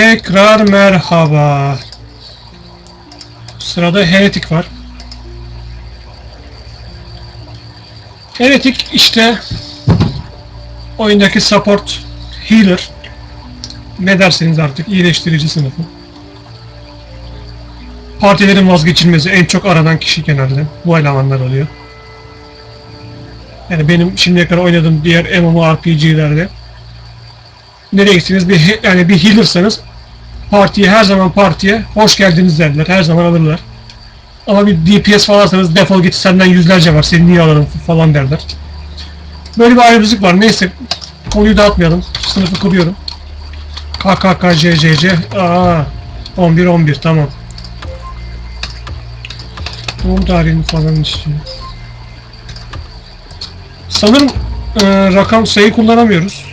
Tekrar merhaba. Sırada Heretik var. Heretik işte oyundaki support healer ne derseniz artık iyileştirici sınıfı. Partilerin vazgeçilmezi en çok aranan kişi genelde bu elemanlar oluyor. Yani benim şimdiye kadar oynadığım diğer MMORPG'lerde nereye gitseniz bir yani bir healer'sanız partiye her zaman partiye hoş geldiniz derler. Her zaman alırlar. Ama bir DPS falansanız defol git senden yüzlerce var seni niye alırım falan derler. Böyle bir ayrımcılık var. Neyse konuyu dağıtmayalım. Sınıfı kuruyorum. KKKCCC Aa 11 11 tamam. Doğum tarihini falan istiyor. Sanırım e, rakam sayı kullanamıyoruz.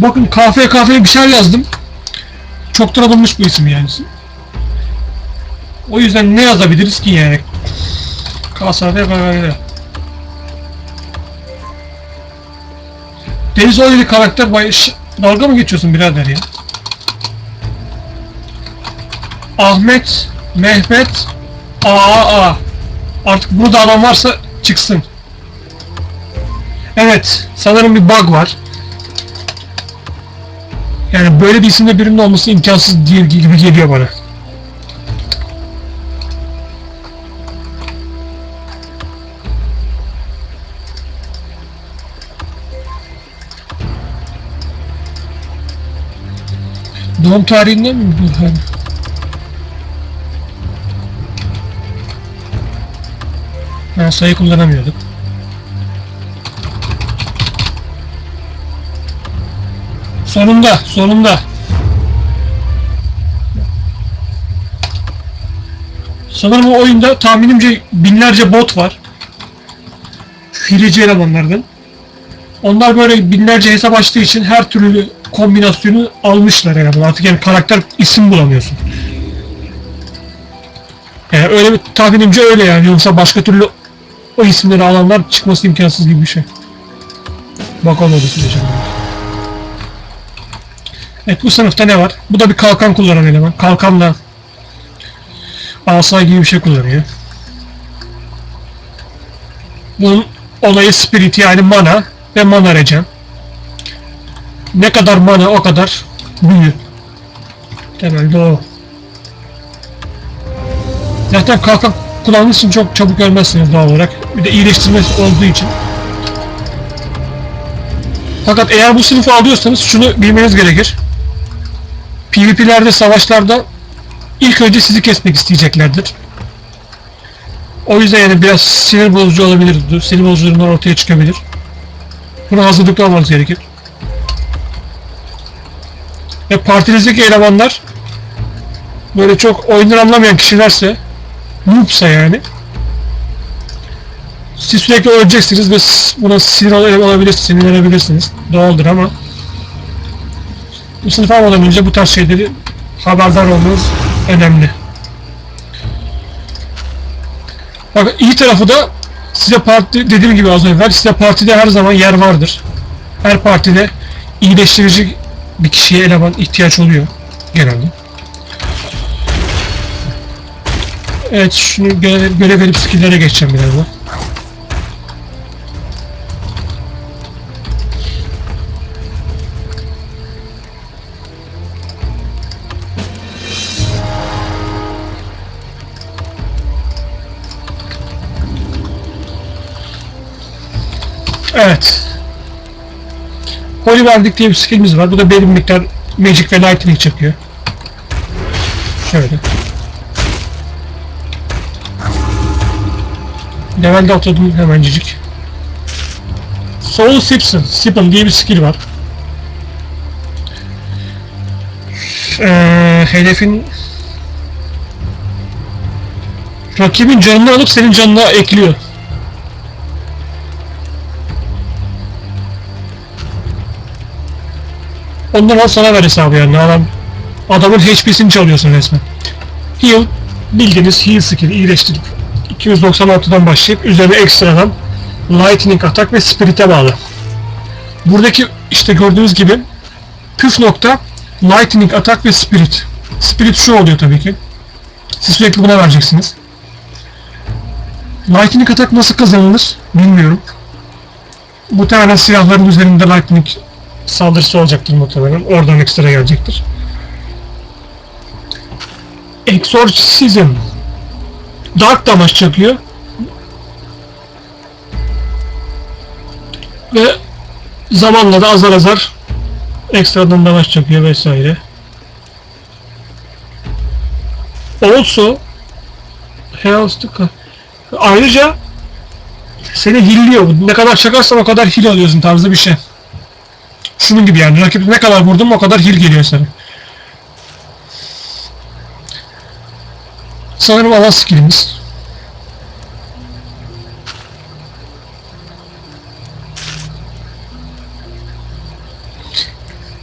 Bakın kahve kahve bir şeyler yazdım. Çoktan alınmış bu isim yani. O yüzden ne yazabiliriz ki yani? KSV kahve. Deniz Olaylı karakter bay Ş- dalga mı geçiyorsun birader ya? Ahmet, Mehmet, AAA. Artık burada adam varsa çıksın. Evet, sanırım bir bug var. Yani böyle bir isimde birinin olması imkansız diye gibi geliyor bana. Doğum tarihinden mi? bu? Ha, sayı kullanamıyorduk. Sonunda, sonunda. Sanırım o oyunda tahminimce binlerce bot var. Hileci elemanlardan. Onlar böyle binlerce hesap açtığı için her türlü kombinasyonu almışlar eleman. Artık yani karakter isim bulamıyorsun. Yani öyle bir tahminimce öyle yani. Yoksa başka türlü o isimleri alanlar çıkması imkansız gibi bir şey. Bakalım oldu sürece. Evet bu sınıfta ne var? Bu da bir kalkan kullanan eleman. Kalkanla asa gibi bir şey kullanıyor. Bunun olayı spirit yani mana ve mana regen. Ne kadar mana o kadar büyü. Temelde o. Zaten kalkan kullandığınız çok çabuk ölmezsiniz doğal olarak. Bir de iyileştirme olduğu için. Fakat eğer bu sınıfı alıyorsanız şunu bilmeniz gerekir. PvP'lerde, savaşlarda ilk önce sizi kesmek isteyeceklerdir. O yüzden yani biraz sinir bozucu olabilir. Sinir bozucu durumlar ortaya çıkabilir. Buna hazırlıklı olmanız gerekir. Ve partinizdeki elemanlar böyle çok oyunları anlamayan kişilerse noobsa yani siz sürekli öleceksiniz ve buna sinir ol- olabilirsiniz, sinirlenebilirsiniz. Doğaldır ama sınıf almadan önce bu tarz şeyleri haberdar olmanız önemli. Bak iyi tarafı da size parti dediğim gibi az evvel size partide her zaman yer vardır. Her partide iyileştirici bir kişiye eleman ihtiyaç oluyor genelde. Evet şunu görev, görev verip skill'lere geçeceğim birazdan. Evet. Holy verdik diye bir skillimiz var. Bu da belli bir miktar Magic ve Lightning çekiyor. Şöyle. Levelde oturdum hemencik. Soul Siphon, Siphon diye bir skill var. Ee, hedefin rakibin canını alıp senin canına ekliyor. Ondan al sana ver hesabı yani adam adamın HP'sini çalıyorsun resmen. Heal bildiğiniz heal skill iyileştirip 296'dan başlayıp üzerine ekstradan lightning atak ve spirit'e bağlı. Buradaki işte gördüğünüz gibi püf nokta lightning atak ve spirit. Spirit şu oluyor tabii ki. Siz sürekli buna vereceksiniz. Lightning atak nasıl kazanılır bilmiyorum. Muhtemelen silahların üzerinde lightning saldırısı olacaktır muhtemelen. Oradan ekstra gelecektir. Exorcism. Dark damage çakıyor. Ve zamanla da azar azar ekstradan damage çakıyor vesaire. Also Ka- Ayrıca seni hilliyor. Ne kadar çakarsan o kadar hil alıyorsun tarzı bir şey. Şunun gibi yani. Rakip ne kadar vurdun o kadar hil geliyor sana. Sanırım ana skillimiz.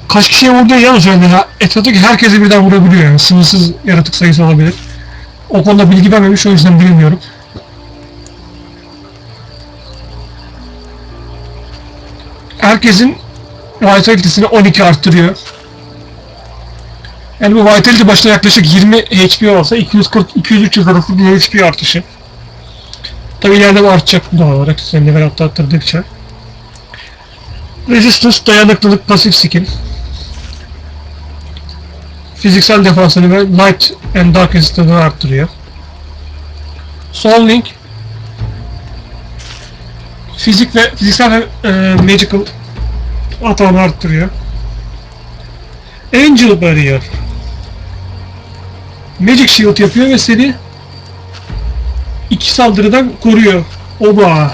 Kaç kişiye vurduğu yalnız öyle ya. Etraftaki herkesi birden vurabiliyor yani. Sınırsız yaratık sayısı olabilir. O konuda bilgi vermemiş o yüzden bilmiyorum. Herkesin vitality'sini 12 arttırıyor. Yani bu vitality başına yaklaşık 20 HP olsa 240-200-300 arası bir HP artışı. Tabi ileride bu artacak doğal olarak sen level atlattırdıkça. Resistance, dayanıklılık, pasif skill. Fiziksel defansını ve light and dark resistance'ını arttırıyor. Soul Link fizik ve fiziksel ve e, magical atağını arttırıyor. Angel Barrier Magic Shield yapıyor ve seni iki saldırıdan koruyor. Oba!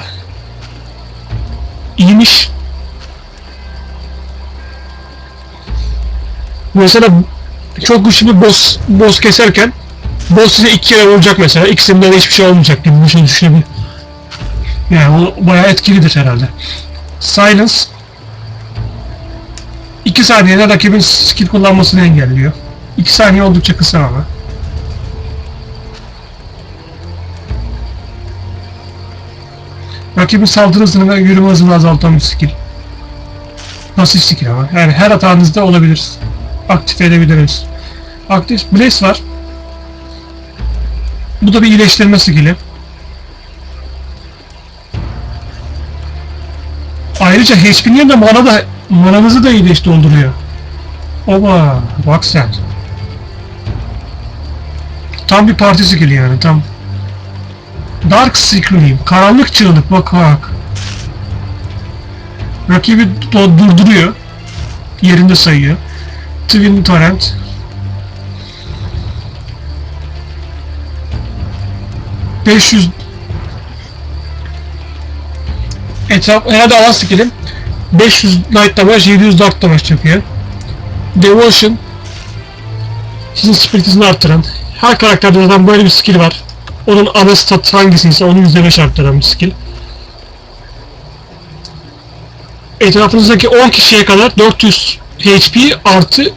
İyiymiş. Mesela çok güçlü bir boss, boss keserken boss size iki kere vuracak mesela. İkisinden de hiçbir şey olmayacak gibi bir şey düşünebilir. Yani o bayağı etkilidir herhalde. Silence 2 saniyede rakibin skill kullanmasını engelliyor. 2 saniye oldukça kısa ama. Rakibin saldırı hızını ve yürüme hızını azaltan bir skill. Pasif skill ama. Yani her hatanızda olabilir. Aktif edebiliriz. Aktif Blaze var. Bu da bir iyileştirme skill'i. Ayrıca HP'nin yanında mana da mananızı da iyileş dolduruyor. Oba bak sen. Tam bir parti skill'i yani tam. Dark Scream, karanlık çığlık bak bak. Rakibi durduruyor. Yerinde sayıyor. Twin Torrent. ...500... Etraf... Herhalde alan skill'im. 500 Light Damage, 700 Dark Damage yapıyor. Devotion... Sizin spiritinizi arttıran. Her karakterde zaten böyle bir skill var. Onun ana stat hangisiyse onu %5 arttıran bir skill. Etrafınızdaki 10 kişiye kadar 400 HP artı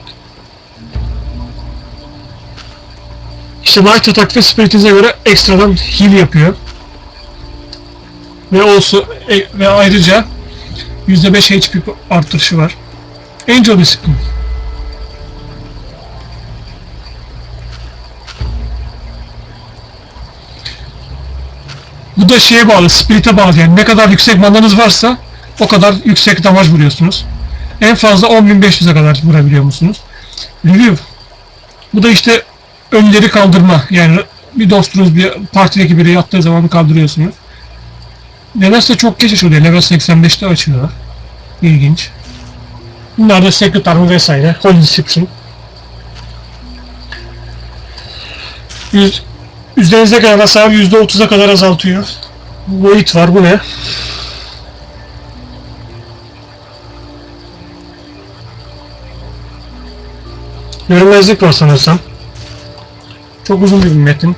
işte Light Attack ve Spirit'inize göre ekstradan heal yapıyor. Ve olsu e, ve ayrıca %5 HP artışı var. Angel Discipline. Bu da şeye bağlı, spirit'e bağlı yani ne kadar yüksek mananız varsa o kadar yüksek damaj vuruyorsunuz. En fazla 10.500'e kadar vurabiliyor musunuz? Review. Bu da işte önleri kaldırma yani bir dostunuz bir partideki biri yattığı zaman kaldırıyorsunuz. Nedense çok geç açılıyor. Level 85'te açıyorlar. İlginç. Bunlar da Secret Armor vesaire. Holy Deception. Yüz, üzerinize kadar hasar %30'a kadar azaltıyor. Void var bu ne? Görünmezlik var sanırsam. Çok uzun bir metin.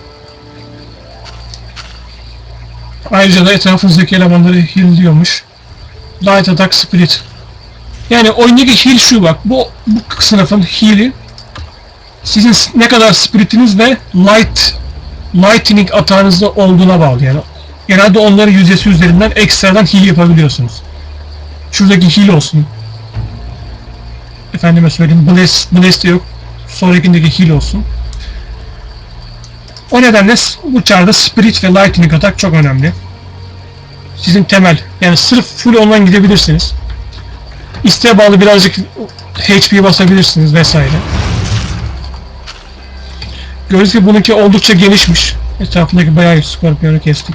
Ayrıca da etrafınızdaki elemanları heal'liyormuş. Light Attack Spirit. Yani oyundaki heal şu bak. Bu, bu sınıfın heal'i sizin ne kadar spiritiniz ve light lightning atağınızda olduğuna bağlı yani. Genelde onların yüzdesi üzerinden ekstradan heal yapabiliyorsunuz. Şuradaki heal olsun. Efendime söyleyeyim Bless, Bless de yok. Sonrakindeki heal olsun. O nedenle bu çarda Spirit ve Lightning atak çok önemli. Sizin temel, yani sırf full online gidebilirsiniz. İsteğe bağlı birazcık HP basabilirsiniz vesaire. Gördüğünüz gibi bununki oldukça genişmiş. Etrafındaki bayağı bir Scorpion'u kestik.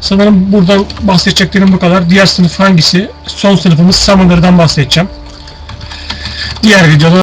Sanırım buradan bahsedeceklerim bu kadar. Diğer sınıf hangisi? Son sınıfımız Summoner'dan bahsedeceğim. Diğer videoda